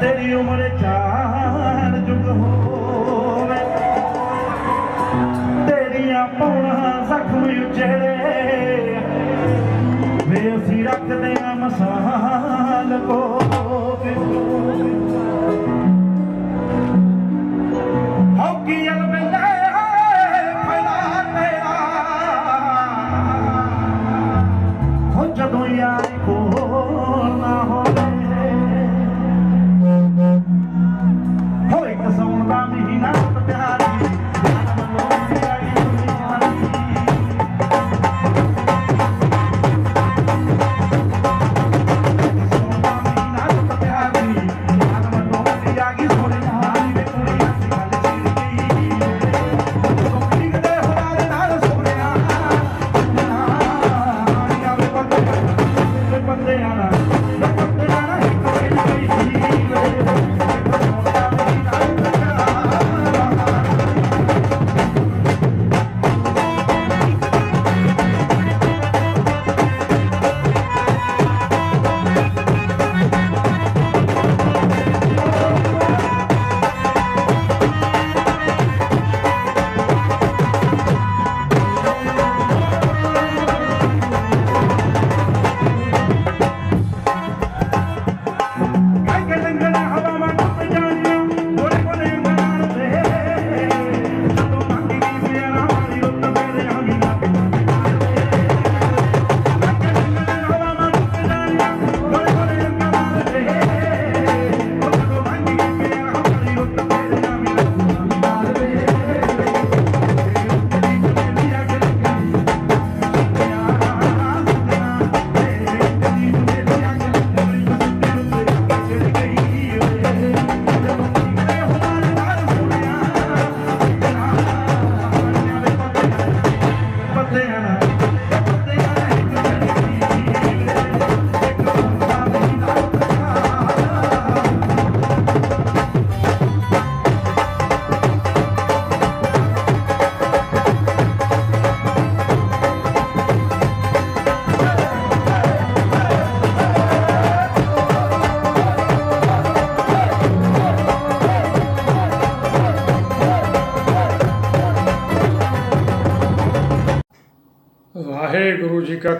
تيري عمر چال جگ هو تير پوڻ زکمي چيسي رکندا آهيان مصالحو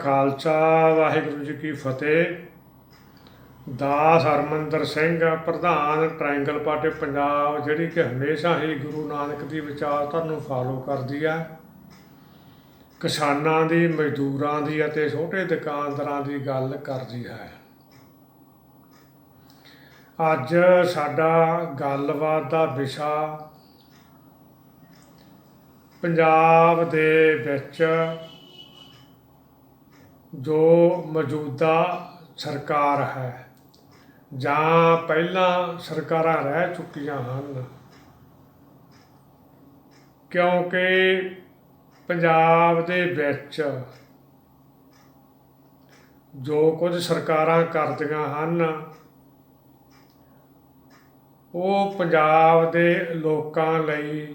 ਖਾਲਸਾ, ਵਾਹਿਗੁਰੂ ਜੀ ਕੀ ਫਤਿਹ। ਦਾਸ ਹਰਮੰਦਰ ਸਿੰਘ ਪ੍ਰਧਾਨ ਟ੍ਰਾਇੰਗਲ ਪਾਰਟੀ ਪੰਜਾਬ, ਜਿਹੜੀ ਕਿ ਹਮੇਸ਼ਾ ਹੀ ਗੁਰੂ ਨਾਨਕ ਦੀ ਵਿਚਾਰਧਾਰਾ ਨੂੰ ਫਾਲੋ ਕਰਦੀ ਹੈ ਕਿਸਾਨਾਂ ਦੀ, ਮਜ਼ਦੂਰਾਂ ਦੀ ਅਤੇ ਛੋਟੇ ਦੁਕਾਨਦਾਰਾਂ ਦੀ ਗੱਲ ਕਰਦੀ ਹੈ। ਅੱਜ ਸਾਡਾ ਗੱਲਬਾਤ ਦਾ ਵਿਸ਼ਾ ਪੰਜਾਬ ਦੇ ਵਿੱਚ ਜੋ ਮੌਜੂਦਾ ਸਰਕਾਰ ਹੈ, ਜਾਂ ਪਹਿਲਾਂ ਸਰਕਾਰਾਂ ਰਹਿ ਚੁੱਕੀਆਂ ਹਨ। ਕਿਉਂਕਿ ਪੰਜਾਬ ਦੇ ਵਿੱਚ ਜੋ ਕੁਝ ਸਰਕਾਰਾਂ ਕਰਦੀਆਂ ਹਨ, ਉਹ ਪੰਜਾਬ ਦੇ ਲੋਕਾਂ ਲਈ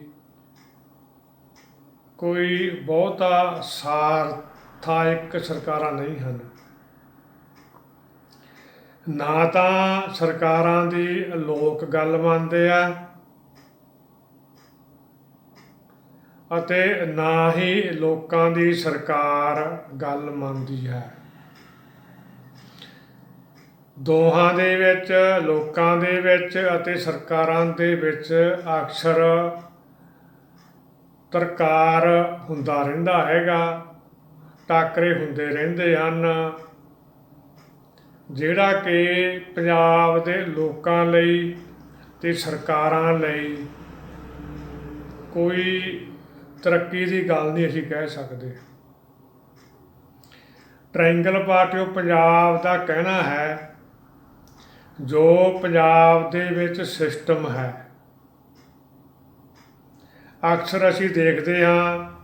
ਕੋਈ ਬਹੁਤਾ ਸਾਰ ਸਾਰਥਕ ਸਰਕਾਰਾਂ ਨਹੀਂ ਹਨ। ਨਾ ਤਾਂ ਸਰਕਾਰਾਂ ਦੀ ਲੋਕ ਗੱਲ ਮੰਨਦੇ ਆ ਅਤੇ ਨਾ ਹੀ ਲੋਕਾਂ ਦੀ ਸਰਕਾਰ ਗੱਲ ਮੰਨਦੀ ਹੈ। ਦੋਹਾਂ ਦੇ ਵਿੱਚ, ਲੋਕਾਂ ਦੇ ਵਿੱਚ ਅਤੇ ਸਰਕਾਰਾਂ ਦੇ ਵਿੱਚ ਅਕਸਰ ਤਰਕਾਰ ਹੁੰਦਾ ਰਹਿੰਦਾ ਹੈਗਾ। ਟਾਕਰੇ ਹੁੰਦੇ ਰਹਿੰਦੇ ਹਨ। ਜਿਹੜਾ ਕਿ ਪੰਜਾਬ ਦੇ ਲੋਕਾਂ ਲਈ ਤੇ ਸਰਕਾਰਾਂ ਲਈ ਕੋਈ ਤਰੱਕੀ ਦੀ ਗੱਲ ਨਹੀਂ ਅਸੀਂ ਕਹਿ ਸਕਦੇ। ਟ੍ਰਾਇੰਗਲ ਪਾਰਟੀ ਆਫ ਪੰਜਾਬ ਦਾ ਕਹਿਣਾ ਹੈ, ਜੋ ਪੰਜਾਬ ਦੇ ਵਿੱਚ ਸਿਸਟਮ ਹੈ। ਅਕਸਰ ਅਸੀਂ ਦੇਖਦੇ ਹਾਂ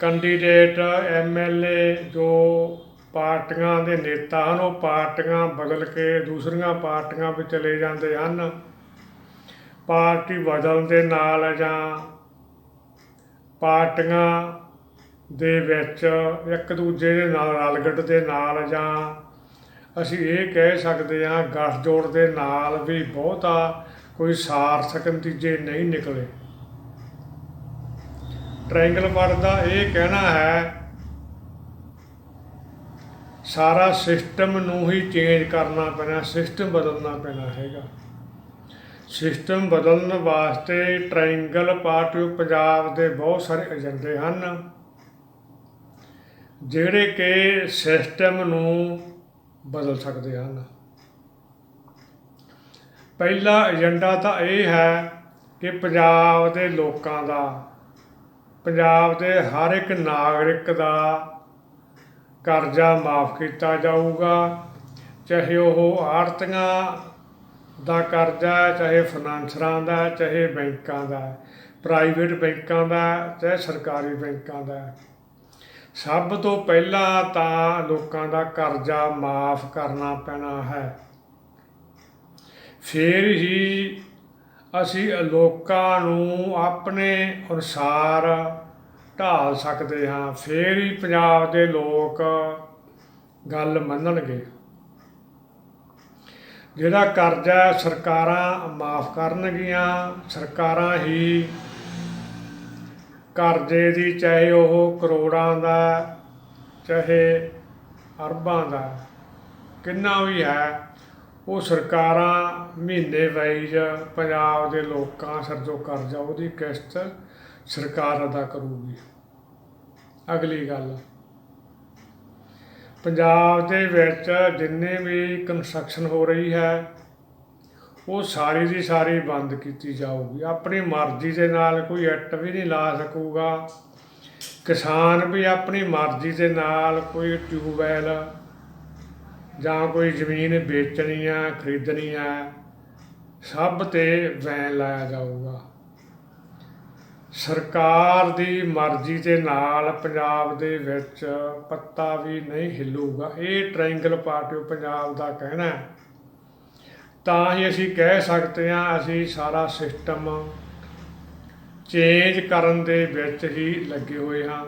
ਕੈਂਡੀਡੇਟ ਐਮਐਲਏ ਜੋ ਪਾਰਟੀਆਂ ਦੇ ਨੇਤਾ ਹਨ, ਉਹ ਪਾਰਟੀਆਂ ਬਦਲ ਕੇ ਦੂਸਰੀਆਂ ਪਾਰਟੀਆਂ ਵਿੱਚ ਚਲੇ ਜਾਂਦੇ ਹਨ। ਪਾਰਟੀ ਬਦਲਣ ਦੇ ਨਾਲ ਜਾਂ ਪਾਰਟੀਆਂ ਦੇ ਵਿੱਚ ਇੱਕ ਦੂਜੇ ਦੇ ਨਾਲ ਰਲਗੱਡ ਦੇ ਨਾਲ ਜਾਂ ਅਸੀਂ ਇਹ ਕਹਿ ਸਕਦੇ ਹਾਂ, ਗੱਠਜੋੜ ਦੇ ਨਾਲ ਵੀ ਬਹੁਤਾ ਕੋਈ ਸਾਰਥਕ ਨਤੀਜੇ ਨਹੀਂ ਨਿਕਲੇ। ਟ੍ਰਾਇੰਗਲ ਪਾਰਟ ਦਾ ਇਹ ਕਹਿਣਾ ਹੈ, ਸਾਰਾ ਸਿਸਟਮ ਨੂੰ ਹੀ ਚੇਂਜ ਕਰਨਾ ਪੈਣਾ, ਸਿਸਟਮ ਬਦਲਣਾ ਪੈਣਾ ਹੈਗਾ। ਸਿਸਟਮ ਬਦਲਣ ਵਾਸਤੇ ਟ੍ਰਾਇੰਗਲ ਪਾਰਟੀ ਪੰਜਾਬ ਦੇ ਬਹੁਤ ਸਾਰੇ ਏਜੰਡੇ ਹਨ, ਜਿਹੜੇ ਕਿ ਸਿਸਟਮ ਨੂੰ ਬਦਲ ਸਕਦੇ ਹਨ। ਪਹਿਲਾ ਏਜੰਡਾ ਤਾਂ ਇਹ ਹੈ ਕਿ ਪੰਜਾਬ ਦੇ ਲੋਕਾਂ ਦਾ ਪੰਜਾਬ ਦੇ ਹਰ ਇੱਕ ਨਾਗਰਿਕ ਦਾ ਕਰਜ਼ਾ ਮਾਫ ਕੀਤਾ ਜਾਊਗਾ। ਚਾਹੇ ਉਹ ਆੜਤੀਆਂ ਦਾ ਕਰਜ਼ਾ ਚਾਹੇ ਫਾਈਨਾਂਸਰਾਂ ਦਾ ਚਾਹੇ ਬੈਂਕਾਂ ਦਾ ਪ੍ਰਾਈਵੇਟ ਬੈਂਕਾਂ ਦਾ ਚਾਹੇ ਸਰਕਾਰੀ ਬੈਂਕਾਂ ਦਾ ਸਭ ਤੋਂ ਪਹਿਲਾਂ ਤਾਂ ਲੋਕਾਂ ਦਾ ਕਰਜ਼ਾ ਮਾਫ ਕਰਨਾ ਪੈਣਾ ਹੈ। ਫਿਰ ਹੀ ਅਸੀਂ ਲੋਕਾਂ ਨੂੰ ਆਪਣੇ ਅਨੁਸਾਰ ਢਾਲ ਸਕਦੇ ਹਾਂ। ਫਿਰ ਹੀ ਪੰਜਾਬ ਦੇ ਲੋਕ ਗੱਲ ਮੰਨਣਗੇ। ਜਿਹੜਾ ਕਰਜ਼ਾ ਸਰਕਾਰਾਂ ਮਾਫ ਕਰਨਗੀਆਂ। ਸਰਕਾਰਾਂ ਹੀ ਕਰਜ਼ੇ ਦੀ, ਚਾਹੇ ਉਹ ਕਰੋੜਾਂ ਦਾ, ਚਾਹੇ ਅਰਬਾਂ ਦਾ, ਕਿੰਨਾ ਵੀ ਹੈ ਉਹ ਸਰਕਾਰਾਂ ਮਹੀਨੇ ਵਾਈਜ਼ ਪੰਜਾਬ ਦੇ ਲੋਕਾਂ ਸਿਰ ਜੋ ਕਰਜ਼ਾ ਉਹਦੀ ਕਿਸ਼ਤ ਸਰਕਾਰ ਅਦਾ ਕਰੂਗੀ। ਅਗਲੀ ਗੱਲ। ਪੰਜਾਬ ਦੇ ਵਿੱਚ ਜਿੰਨੇ ਵੀ ਕੰਸਟਰਕਸ਼ਨ ਹੋ ਰਹੀ ਹੈ, ਉਹ ਸਾਰੀ ਦੀ ਸਾਰੀ ਬੰਦ ਕੀਤੀ ਜਾਊਗੀ। ਆਪਣੀ ਮਰਜ਼ੀ ਦੇ ਨਾਲ ਕੋਈ ਇੱਟ ਵੀ ਨਹੀਂ ਲਾ ਸਕੂਗਾ। ਕਿਸਾਨ ਵੀ ਆਪਣੀ ਮਰਜ਼ੀ ਦੇ ਨਾਲ ਕੋਈ ਟਿਊਬਵੈਲ ਜਾਂ ਕੋਈ ਜ਼ਮੀਨ ਵੇਚਣੀ ਆ, ਖਰੀਦਣੀ ਆ, ਸਭ ਤੇ ਵੈਨ ਲਾਇਆ ਜਾਊਗਾ। ਸਰਕਾਰ ਦੀ ਮਰਜ਼ੀ ਦੇ ਨਾਲ ਪੰਜਾਬ ਦੇ ਵਿੱਚ ਪੱਤਾ ਵੀ ਨਹੀਂ ਹਿੱਲੂਗਾ। ਇਹ ਟ੍ਰਾਇੰਗਲ ਪਾਰਟੀ ਪੰਜਾਬ ਦਾ ਕਹਿਣਾ ਤਾਂ ਹੀ ਅਸੀਂ ਕਹਿ ਸਕਦੇ ਹਾਂ, ਅਸੀਂ ਸਾਰਾ ਸਿਸਟਮ ਚੇਂਜ ਕਰਨ ਦੇ ਵਿੱਚ ਹੀ ਲੱਗੇ ਹੋਏ ਹਾਂ।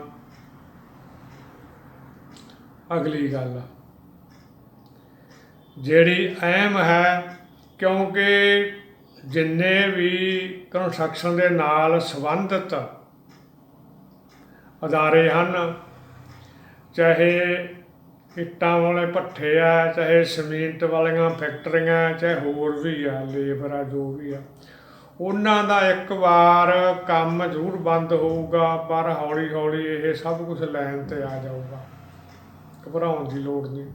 ਅਗਲੀ ਗੱਲ। ਜਿਹੜੀ ਅਹਿਮ ਹੈ, ਕਿਉਂਕਿ ਜਿੰਨੇ ਵੀ ਕੰਸਟਰਕਸ਼ਨ ਦੇ ਨਾਲ ਸੰਬੰਧਿਤ ਅਦਾਰੇ ਹਨ, ਚਾਹੇ ਇੱਟਾਂ ਵਾਲੇ ਭੱਠੇ ਆ, ਚਾਹੇ ਸੀਮਿੰਟ ਵਾਲੀਆਂ ਫੈਕਟਰੀਆਂ ਚਾਹੇ ਹੋਰ ਵੀ ਆ ਲੇਬਰ ਆ, ਜੋ ਵੀ ਆ, ਉਹਨਾਂ ਦਾ ਇੱਕ ਵਾਰ ਕੰਮ ਜ਼ਰੂਰ ਬੰਦ ਹੋਊਗਾ, ਪਰ ਹੌਲੀ ਹੌਲੀ ਇਹ ਸਭ ਕੁਝ ਲਾਈਨ ਤੇ ਆ ਜਾਊਗਾ। ਘਬਰਾਉਣ ਦੀ ਲੋੜ ਨਹੀਂ।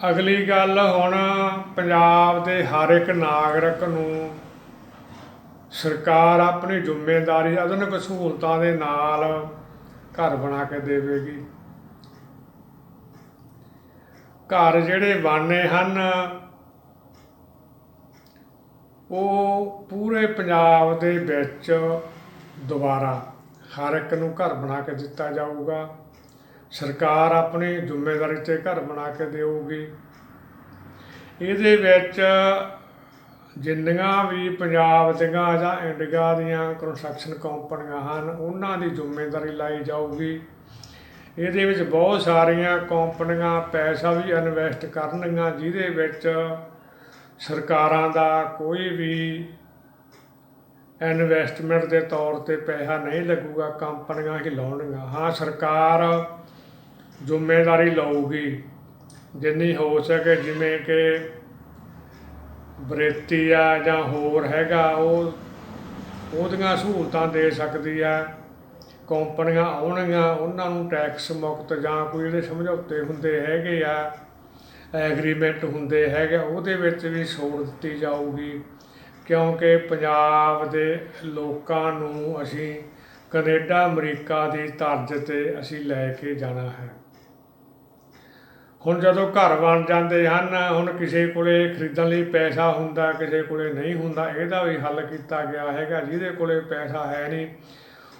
ਅਗਲੀ ਗੱਲ ਹੁਣ ਪੰਜਾਬ ਦੇ ਹਰ ਇੱਕ ਨਾਗਰਿਕ ਨੂੰ ਸਰਕਾਰ ਆਪਣੀ ਜ਼ਿੰਮੇਵਾਰੀ, ਆਧੁਨਿਕ ਸਹੂਲਤਾਂ ਦੇ ਨਾਲ ਘਰ ਬਣਾ ਕੇ ਦੇਵੇਗੀ। ਘਰ ਜਿਹੜੇ ਬਣਨੇ ਹਨ, ਉਹ ਪੂਰੇ ਪੰਜਾਬ ਦੇ ਵਿੱਚ ਦੁਬਾਰਾ ਹਰ ਇੱਕ ਨੂੰ ਘਰ ਬਣਾ ਕੇ ਦਿੱਤਾ ਜਾਊਗਾ। ਸਰਕਾਰ ਆਪਣੀ ਜ਼ਿੰਮੇਵਾਰੀ ਤੇ ਘਰ ਬਣਾ ਕੇ ਦੇਊਗੀ। ਇਹਦੇ ਵਿੱਚ ਜਿੰਨੀਆਂ ਵੀ ਪੰਜਾਬ ਦੀਆਂ ਜਾਂ ਇੰਡੀਆ ਦੀਆਂ ਕੰਸਟਰਕਸ਼ਨ ਕੰਪਨੀਆਂ ਹਨ, ਉਹਨਾਂ ਦੀ ਜ਼ਿੰਮੇਵਾਰੀ ਲਾਈ ਜਾਊਗੀ। ਇਹਦੇ ਵਿੱਚ ਬਹੁਤ ਸਾਰੀਆਂ ਕੰਪਨੀਆਂ ਪੈਸਾ ਵੀ ਇਨਵੈਸਟ ਕਰਨਗੀਆਂ, ਜਿਹਦੇ ਵਿੱਚ ਸਰਕਾਰਾਂ ਦਾ ਕੋਈ ਵੀ ਇਨਵੈਸਟਮੈਂਟ ਦੇ ਤੌਰ ਤੇ ਪੈਸਾ ਨਹੀਂ ਲੱਗੂਗਾ, ਕੰਪਨੀਆਂ ਹੀ ਲਾਉਣਗੀਆਂ। ਹਾਂ, ਸਰਕਾਰ ਜ਼ਿੰਮੇਵਾਰੀ ਲਊਗੀ। ਜਿੰਨੀ ਹੋ ਸਕੇ, ਜਿਵੇਂ ਕਿ ਬਰੇਤੀ ਆ ਜਾਂ ਹੋਰ ਹੈਗਾ, ਉਹ ਉਹਦੀਆਂ ਸਹੂਲਤਾਂ ਦੇ ਸਕਦੀ ਆ। ਕੰਪਨੀਆਂ ਆਉਣਗੀਆਂ, ਉਹਨਾਂ ਨੂੰ ਟੈਕਸ ਮੁਕਤ ਜਾਂ ਕੋਈ ਜਿਹੜੇ ਸਮਝੌਤੇ ਹੁੰਦੇ ਹੈਗੇ ਆ, ਐਗਰੀਮੈਂਟ ਹੁੰਦੇ ਹੈਗੇ, ਉਹਦੇ ਵਿੱਚ ਵੀ ਛੋੜ ਦਿੱਤੀ ਜਾਊਗੀ। ਕਿਉਂਕਿ ਪੰਜਾਬ ਦੇ ਲੋਕਾਂ ਨੂੰ ਅਸੀਂ ਕੈਨੇਡਾ, ਅਮਰੀਕਾ ਦੀ ਤਰਜ਼ ਤੇ ਅਸੀਂ ਲੈ ਕੇ ਜਾਣਾ ਹੈ। ਹੁਣ ਜਦੋਂ ਘਰ ਬਣ ਜਾਂਦੇ ਹਨ, ਹੁਣ ਕਿਸੇ ਕੋਲੇ ਖਰੀਦਣ ਲਈ ਪੈਸਾ ਹੁੰਦਾ, ਕਿਸੇ ਕੋਲੇ ਨਹੀਂ ਹੁੰਦਾ, ਇਹਦਾ ਵੀ ਹੱਲ ਕੀਤਾ ਗਿਆ ਹੈਗਾ, ਜਿਹਦੇ ਕੋਲੇ ਪੈਸਾ ਹੈ ਨਹੀਂ,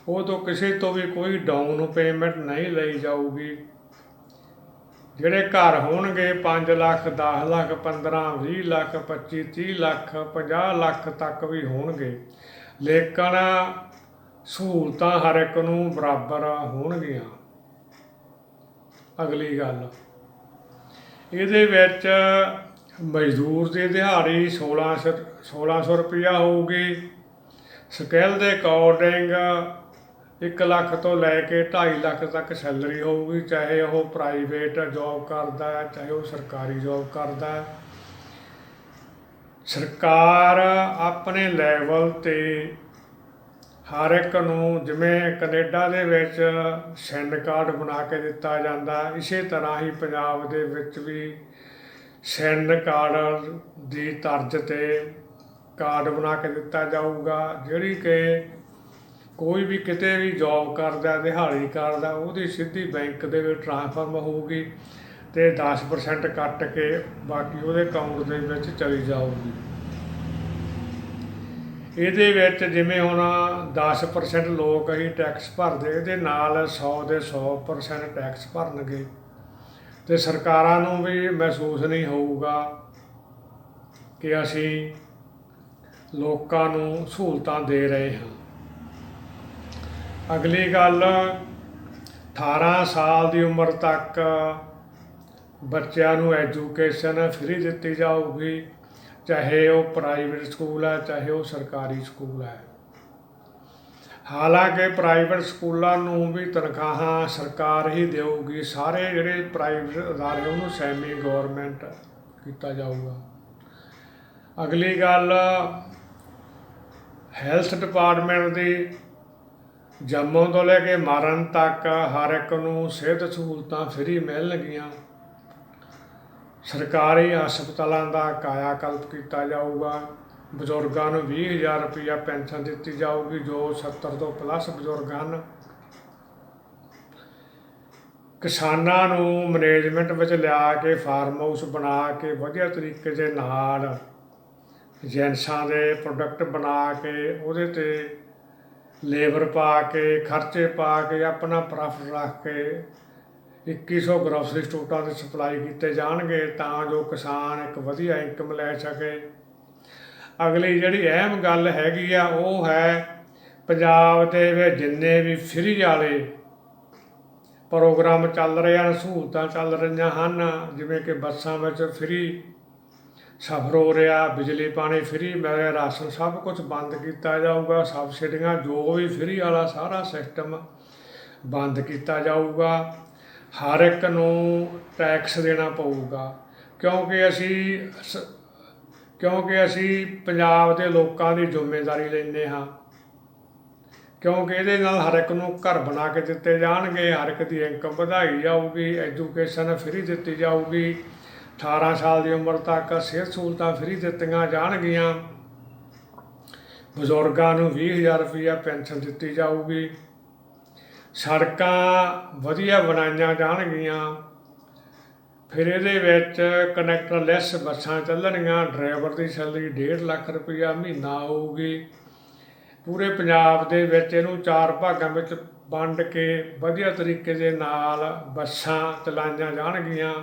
ਉਹ ਤੋਂ ਕਿਸੇ ਤੋਂ ਵੀ ਕੋਈ ਡਾਊਨ ਪੇਮੈਂਟ ਨਹੀਂ ਲਈ ਜਾਊਗੀ। ਜਿਹੜੇ ਘਰ ਹੋਣਗੇ 5 ਲੱਖ 10 ਲੱਖ 15 20 ਲੱਖ 25 30 ਲੱਖ 50 ਲੱਖ ਤੱਕ ਵੀ ਹੋਣਗੇ। ਲੇਕਿਨ ਸਹੂਲਤਾਂ ਹਰ ਇੱਕ ਨੂੰ ਬਰਾਬਰ ਹੋਣਗੀਆਂ। ਅਗਲੀ ਗੱਲ। ਇਹਦੇ ਵਿੱਚ ਮਜ਼ਦੂਰ ਦੀ ਦਿਹਾੜੀ 1600 1600 ਰੁਪਇਆ ਹੋਊਗੀ। ਸਕਿੱਲ ਦੇ ਅਕੋਰਡਿੰਗ 1 ਲੱਖ ਤੋਂ ਲੈ ਕੇ 2.5 ਲੱਖ ਤੱਕ ਸੈਲਰੀ ਹੋਊਗੀ, ਚਾਹੇ ਉਹ ਪ੍ਰਾਈਵੇਟ ਜੌਬ ਕਰਦਾ ਹੈ, ਚਾਹੇ ਉਹ ਸਰਕਾਰੀ ਜੌਬ ਕਰਦਾ ਹੈ। ਸਰਕਾਰ ਆਪਣੇ ਲੈਵਲ ਤੇ ਹਰ ਇੱਕ ਨੂੰ ਜਿਵੇਂ ਕੈਨੇਡਾ ਦੇ ਵਿੱਚ ਸੈਨ ਕਾਰਡ ਬਣਾ ਕੇ ਦਿੱਤਾ ਜਾਂਦਾ ਇਸੇ ਤਰ੍ਹਾਂ ਹੀ ਪੰਜਾਬ ਦੇ ਵਿੱਚ ਵੀ ਸੈਨ ਕਾਰਡ ਦੀ ਤਰਜ਼ ਤੇ ਕਾਰਡ ਬਣਾ ਕੇ ਦਿੱਤਾ ਜਾਊਗਾ, ਜਿਹੜੀ ਕਿ ਕੋਈ ਵੀ ਕਿਤੇ ਵੀ ਜੌਬ ਕਰਦਾ, ਦਿਹਾੜੀ ਕਰਦਾ, ਉਹਦੀ ਸਿੱਧੀ ਬੈਂਕ ਦੇ ਵਿੱਚ ਟ੍ਰਾਂਸਫਰ ਹੋਊਗੀ ਤੇ 10% ਕੱਟ ਕੇ ਬਾਕੀ ਉਹਦੇ ਅਕਾਊਂਟ ਦੇ ਵਿੱਚ ਚਲੀ ਜਾਊਗੀ। ਇਹਦੇ ਵਿੱਚ ਜਿਵੇਂ ਹੁਣ 10% ਲੋਕ ਅਸੀਂ ਟੈਕਸ ਭਰਦੇ, ਇਹਦੇ ਨਾਲ 100 ਦੇ 100% ਟੈਕਸ ਭਰਨਗੇ। ਤੇ ਸਰਕਾਰਾਂ ਨੂੰ ਵੀ ਮਹਿਸੂਸ ਨਹੀਂ ਹੋਊਗਾ ਕਿ ਅਸੀਂ ਲੋਕਾਂ ਨੂੰ ਸਹੂਲਤਾਂ ਦੇ ਰਹੇ ਹਾਂ। ਅਗਲੀ ਗੱਲ 18 ਸਾਲ ਦੀ ਉਮਰ ਤੱਕ ਬੱਚਿਆਂ ਨੂੰ ਐਜੂਕੇਸ਼ਨ ਫ੍ਰੀ ਦਿੱਤੀ ਜਾਊਗੀ। ਚਾਹੇ ਉਹ ਪ੍ਰਾਈਵੇਟ ਸਕੂਲ ਹੈ, ਚਾਹੇ ਉਹ ਸਰਕਾਰੀ ਸਕੂਲ ਹੈ। ਹਾਲਾਂਕਿ ਪ੍ਰਾਈਵੇਟ ਸਕੂਲਾਂ ਨੂੰ ਵੀ ਤਨਖਾਹਾਂ ਸਰਕਾਰ ਹੀ ਦੇਊਗੀ, ਸਾਰੇ ਜਿਹੜੇ ਪ੍ਰਾਈਵੇਟ ਅਦਾਰੇ, ਉਹਨੂੰ ਸੈਮੀ ਗਵਰਨਮੈਂਟ ਕੀਤਾ ਜਾਊਗਾ। ਅਗਲੀ ਗੱਲ ਹੈਲਥ ਡਿਪਾਰਟਮੈਂਟ ਦੀ ਜੰਮੋਂ ਤੋਂ ਲੈ ਕੇ ਮਾਰਨ ਤੱਕ ਹਰ ਇੱਕ ਨੂੰ ਸਿਹਤ ਸਹੂਲਤਾਂ ਫ੍ਰੀ ਮਿਲਣਗੀਆਂ। ਸਰਕਾਰੀ ਹਸਪਤਾਲਾਂ ਦਾ ਕਾਇਆਕਲਪ ਕੀਤਾ ਜਾਊਗਾ। ਬਜ਼ੁਰਗਾਂ ਨੂੰ 20000 ਰੁਪਇਆ ਪੈਨਸ਼ਨ ਦਿੱਤੀ ਜਾਊਗੀ, ਜੋ 70 ਤੋਂ ਪਲੱਸ ਬਜ਼ੁਰਗ ਹਨ। ਕਿਸਾਨਾਂ ਨੂੰ ਮੈਨੇਜਮੈਂਟ ਵਿੱਚ ਲਿਆ ਕੇ ਫਾਰਮ ਹਾਊਸ ਬਣਾ ਕੇ ਵਧੀਆ ਤਰੀਕੇ ਦੇ ਨਾਲ ਜੈਂਸਾਂ ਦੇ ਪ੍ਰੋਡਕਟ ਬਣਾ ਕੇ ਉਹਦੇ ਤੇ ਲੇਬਰ ਪਾ ਕੇ, ਖਰਚੇ ਪਾ ਕੇ, ਆਪਣਾ ਪ੍ਰੋਫਿਟ ਰੱਖ ਕੇ 2100 ਗਰੋਸਰੀ ਸਟੋਰਾਂ 'ਤੇ ਸਪਲਾਈ ਕੀਤੇ ਜਾਣਗੇ ਤਾਂ ਜੋ ਕਿਸਾਨ ਇੱਕ ਵਧੀਆ ਇਨਕਮ ਲੈ ਸਕੇ। ਅਗਲੀ ਜਿਹੜੀ ਅਹਿਮ ਗੱਲ ਹੈਗੀ ਆ, ਉਹ ਹੈ ਪੰਜਾਬ ਦੇ ਵਿੱਚ ਜਿੰਨੇ ਵੀ ਫ੍ਰੀ ਵਾਲੇ ਪ੍ਰੋਗਰਾਮ ਚੱਲ ਰਹੇ ਹਨ, ਸਹੂਲਤਾਂ ਚੱਲ ਰਹੀਆਂ ਹਨ, ਜਿਵੇਂ ਕਿ ਬੱਸਾਂ ਵਿੱਚ ਫ੍ਰੀ ਸਫਰ ਹੋ ਰਿਹਾ, ਬਿਜਲੀ ਪਾਣੀ ਫ੍ਰੀ ਮਿਲ ਰਿਹਾ ਰਾਸ਼ਨ ਸਭ ਕੁਝ ਬੰਦ ਕੀਤਾ ਜਾਊਗਾ ਸਬਸਿਡੀਆਂ ਜੋ ਵੀ ਫ੍ਰੀ ਵਾਲਾ ਸਾਰਾ ਸਿਸਟਮ ਬੰਦ ਕੀਤਾ ਜਾਊਗਾ। ਹਰ ਇੱਕ ਨੂੰ ਟੈਕਸ ਦੇਣਾ ਪਊਗਾ। ਕਿਉਂਕਿ ਅਸੀਂ ਸ- ਕਿਉਂਕਿ ਅਸੀਂ ਪੰਜਾਬ ਦੇ ਲੋਕਾਂ ਦੀ ਜ਼ਿੰਮੇਵਾਰੀ ਲੈਂਦੇ ਹਾਂ। ਕਿਉਂਕਿ ਇਹਦੇ ਨਾਲ ਹਰ ਇੱਕ ਨੂੰ ਘਰ ਬਣਾ ਕੇ ਦਿੱਤੇ ਜਾਣਗੇ, ਹਰ ਇੱਕ ਦੀ ਇਨਕਮ ਵਧਾਈ ਜਾਊਗੀ ਐਜੂਕੇਸ਼ਨ ਫ੍ਰੀ ਦਿੱਤੀ ਜਾਊਗੀ। 18 ਸਾਲ ਦੀ ਉਮਰ ਤੱਕ ਸਿਹਤ ਸਹੂਲਤਾਂ ਫ੍ਰੀ ਦਿੱਤੀਆਂ ਜਾਣਗੀਆਂ। ਬਜ਼ੁਰਗਾਂ ਨੂੰ 20000 ਰੁਪਇਆ ਪੈਨਸ਼ਨ ਦਿੱਤੀ ਜਾਊਗੀ। ਸੜਕਾਂ ਵਧੀਆ ਬਣਾਈਆਂ ਜਾਣਗੀਆਂ। ਫਿਰ ਇਹਦੇ ਵਿੱਚ ਕਨੈਕਟਰਲੈਸ ਬੱਸਾਂ ਚੱਲਣਗੀਆਂ ਡਰਾਈਵਰ ਦੀ ਸੈਲਰੀ 1.5 ਲੱਖ ਰੁਪਇਆ ਮਹੀਨਾ ਹੋਊਗੀ। ਪੂਰੇ ਪੰਜਾਬ ਦੇ ਵਿੱਚ ਇਹਨੂੰ ਚਾਰ ਭਾਗਾਂ ਵਿੱਚ ਵੰਡ ਕੇ ਵਧੀਆ ਤਰੀਕੇ ਦੇ ਨਾਲ ਬੱਸਾਂ ਚਲਾਈਆਂ ਜਾਣਗੀਆਂ।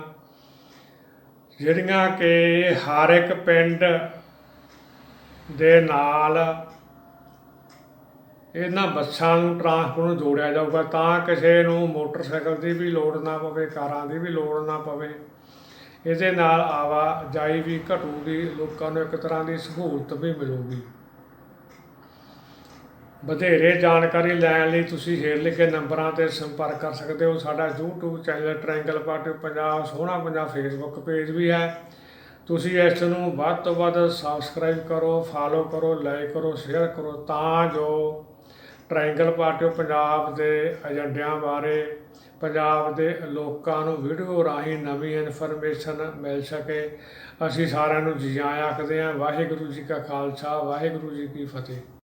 ਜਿਹੜੀਆਂ ਕਿ ਹਰ ਇੱਕ ਪਿੰਡ ਦੇ ਨਾਲ ਇਹਨਾਂ ਬੱਸਾਂ ਨੂੰ ਟਰਾਂਸਪੋਰਟ ਨੂੰ ਜੋੜਿਆ ਜਾਊਗਾ ਤਾਂ ਕਿਸੇ ਨੂੰ ਮੋਟਰਸਾਈਕਲ ਦੀ ਵੀ ਲੋੜ ਨਾ ਪਵੇ, ਕਾਰਾਂ ਦੀ ਵੀ ਲੋੜ ਨਾ ਪਵੇ। ਇਹਦੇ ਨਾਲ ਆਵਾਜਾਈ ਵੀ ਘਟੂਗੀ, ਲੋਕਾਂ ਨੂੰ ਇੱਕ ਤਰ੍ਹਾਂ ਦੀ ਸਹੂਲਤ ਵੀ ਮਿਲੂਗੀ। ਵਧੇਰੇ ਜਾਣਕਾਰੀ ਲੈਣ ਲਈ ਤੁਸੀਂ ਹੇਠ ਲਿਖੇ ਨੰਬਰਾਂ ਤੇ ਸੰਪਰਕ ਕਰ ਸਕਦੇ ਹੋ। ਸਾਡਾ YouTube channel triangle party Punjab, ਸੋਹਣਾ ਪੰਜਾਬ ਫੇਸਬੁੱਕ ਪੇਜ ਵੀ ਹੈ। ਤੁਸੀਂ ਇਸ ਨੂੰ ਵੱਧ ਤੋਂ ਵੱਧ ਸਬਸਕ੍ਰਾਈਬ ਕਰੋ ਫਾਲੋ ਕਰੋ ਲਾਈਕ ਕਰੋ ਸ਼ੇਅਰ ਕਰੋ ਤਾਂ ਜੋ ਟ੍ਰਾਇੰਗਲ ਪਾਰਟੀ ਪੰਜਾਬ ਦੇ ਏਜੰਡਿਆਂ ਬਾਰੇ, ਪੰਜਾਬ ਦੇ ਲੋਕਾਂ ਨੂੰ ਵੀਡੀਓ ਰਾਹੀਂ ਨਵੀਂ ਇਨਫੋਰਮੇਸ਼ਨ ਮਿਲ ਸਕੇ। ਅਸੀਂ ਸਾਰਿਆਂ ਨੂੰ ਜੀ ਆਇਆਂ ਆਖਦੇ ਹਾਂ ਵਾਹਿਗੁਰੂ ਜੀ ਕਾ ਖਾਲਸਾ, ਵਾਹਿਗੁਰੂ ਜੀ ਕੀ ਫਤਿਹ।